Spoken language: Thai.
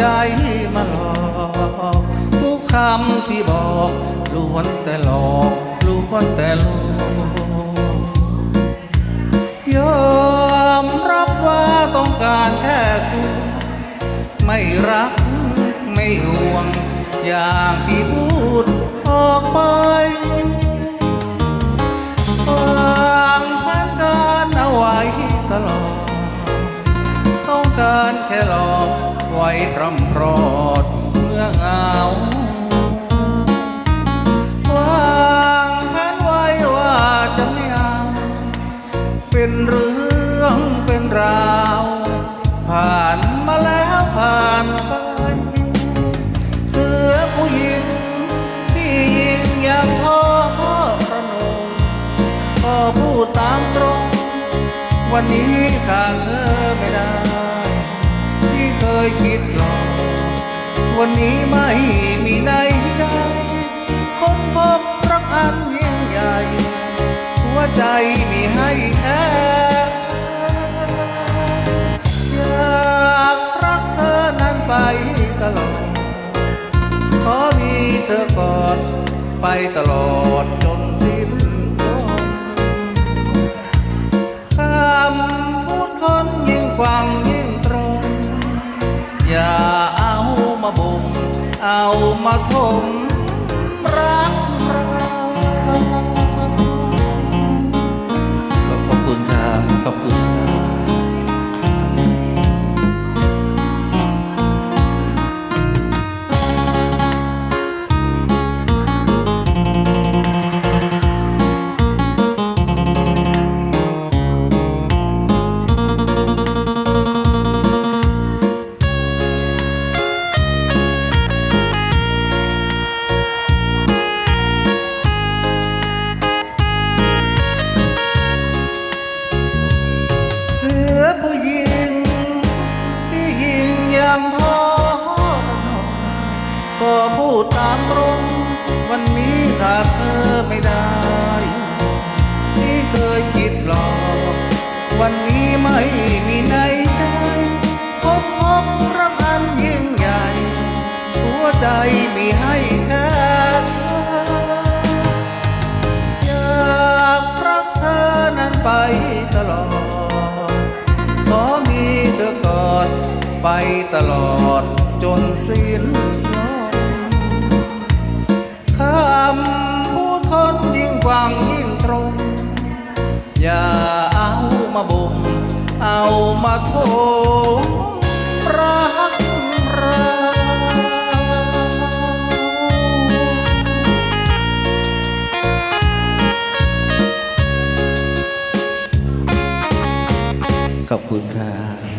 ใจมาหลอกทุกคำที่บอกล้วนแต่หลอกล้วนแต่ลองยอมรับว่าต้องการแค่คุณ ไม่รักไม่ห่วง อย่างที่พูดออกไปวางพันการเอาไว้ตลอด ต้องการแค่หลอก ไว้พร่ำพรอดเมื่อเหงาวางแผนไว้ว่าจะไม่เอาเป็นเรื่องเป็นราว ผ่านมาแล้วผ่านไปเสือผู้หญิงที่ยิงอย่างท้อพระนงก็พูดตามตรง วันนี้ขาดเธอไม่ได้ ยคิดหลอกวันนี้ไม่มีในใจ คนพบรักอันยิ่งใหญ่ หัวใจมีให้แค่อยากรักเธอนั้นไปตลอด ขอมีเธอกอดไปตลอด เอามาทาดเธอไม่ได้ ที่เคยคิดหลอก วันนี้ไม่มีในใจคนพบรักอันยิ่งใหญ่ หัวใจมีให้แค่เธออยากรักเธอนั้นไปตลอด ขอมีเธอกอดไปตลอดจนสิ้น มาบ่มเอามาโทรักเราขอบคุณครับ